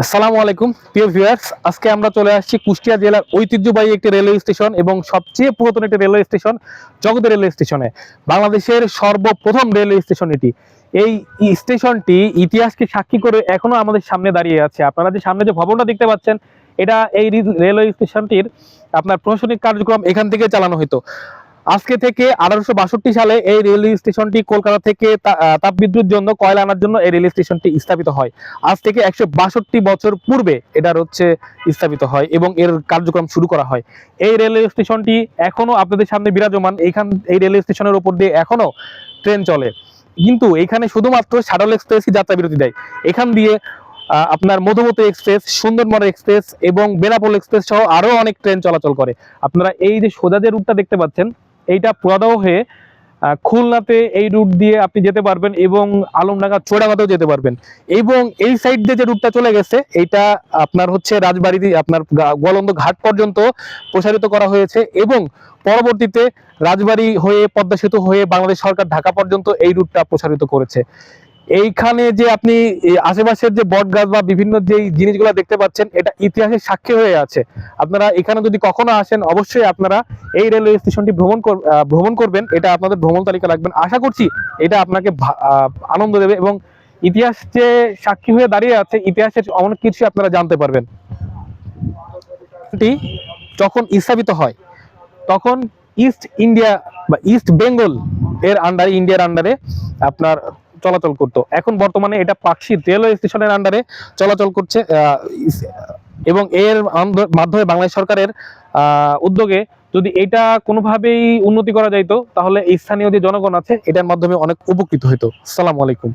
আসসালামু আলাইকুম, প্রিয় ভিউয়ার্স আজকে আমরা চলে আসছি কুষ্টিয়া জেলার ঐতিহ্যবাহী একটি রেলওয়ে স্টেশন এবং সবচেয়ে পুরাতন একটি রেলওয়ে স্টেশন জগতের রেলওয়ে স্টেশনে। বাংলাদেশের সর্বপ্রথম রেলওয়ে স্টেশন এটি। এই স্টেশনটি ইতিহাসকে সাক্ষী করে এখনও আমাদের সামনে দাঁড়িয়ে আছে। আপনারা যে সামনে যে ভবনটা দেখতে পাচ্ছেন, এটা এই রেলওয়ে স্টেশনটির আপনার প্রশাসনিক কার্যক্রম এখান থেকে চালানো হতো আজকে থেকে আঠারোশো বাষট্টি সালে এই রেলওয়ে স্টেশনটি কলকাতা থেকে তাপবিদ্যুৎ জন্য কয়লা আনার জন্য এই রেল স্টেশনটি স্থাপিত হয়। আজ থেকে একশো বাষট্টি বছর পূর্বে এটার হচ্ছে স্থাপিত হয় এবং এর কার্যক্রম শুরু করা হয়। এই রেলওয়ে স্টেশনটি এখনও আপনাদের সামনে বিরাজমান। এইখান, এই রেলওয়ে স্টেশনের উপর দিয়ে এখনও ট্রেন চলে। কিন্তু এখানে শুধুমাত্র শাটল এক্সপ্রেসই যাত্রা বিরতি দেয়। এখান দিয়ে আপনার মধুমতি এক্সপ্রেস, সুন্দরবন এক্সপ্রেস এবং বেনাপোল এক্সপ্রেস সহ আরও অনেক ট্রেন চলাচল করে। আপনারা এই যে সোজা যে রুটটা দেখতে পাচ্ছেন এইটা পুরাদাও হয়ে খুলনাতে এই রুট দিয়ে আপনি যেতে পারবেন এবং আলমডাঙ্গা চোড়াঙ্গাতেও যেতে পারবেন। এবং এই সাইড দিয়ে যে রুটটা চলে গেছে, এইটা আপনার হচ্ছে রাজবাড়ি আপনার গোয়ালন্দ ঘাট পর্যন্ত প্রসারিত করা হয়েছে এবং পরবর্তীতে রাজবাড়ি হয়ে পদ্মা সেতু হয়ে বাংলাদেশ সরকার ঢাকা পর্যন্ত এই রুটটা প্রসারিত করেছে। এইখানে যে আপনি আশেপাশের যে বট গাছ বা বিভিন্ন যে জিনিসগুলো দেখতে পাচ্ছেন, এটা ইতিহাসের সাক্ষী হয়ে আছে। আপনারা এখানে যদি কখনো আসেন, অবশ্যই আপনারা এই রেলওয়ে স্টেশনটি ভ্রমণ ভ্রমণ করবেন। এটা আপনাদের ভ্রমণ তালিকা রাখবেন। আশা করছি এটা আপনাকে আনন্দ দেবে এবং ইতিহাস যে সাক্ষী হয়ে দাঁড়িয়ে আছে, ইতিহাসের অনেক কিছু আপনারা জানতে পারবেন। যখন স্থাপিত হয়, তখন ইস্ট ইন্ডিয়া বা ইস্ট বেঙ্গল এর আন্ডারে ইন্ডিয়ার আন্ডারে আপনার চলাচল করত। এখন বর্তমানে এটা পাকশি রেলওয়ে স্টেশনের আন্ডারে চলাচল করছে এবং এর মাধ্যমে বাংলাদেশ সরকারের উদ্যোগে যদি এটা কোনোভাবেই উন্নতি করা যাইতো, তাহলে স্থানীয় যে জনগণ আছে, এটার মাধ্যমে অনেক উপকৃত হইতো। সালাম আলাইকুম।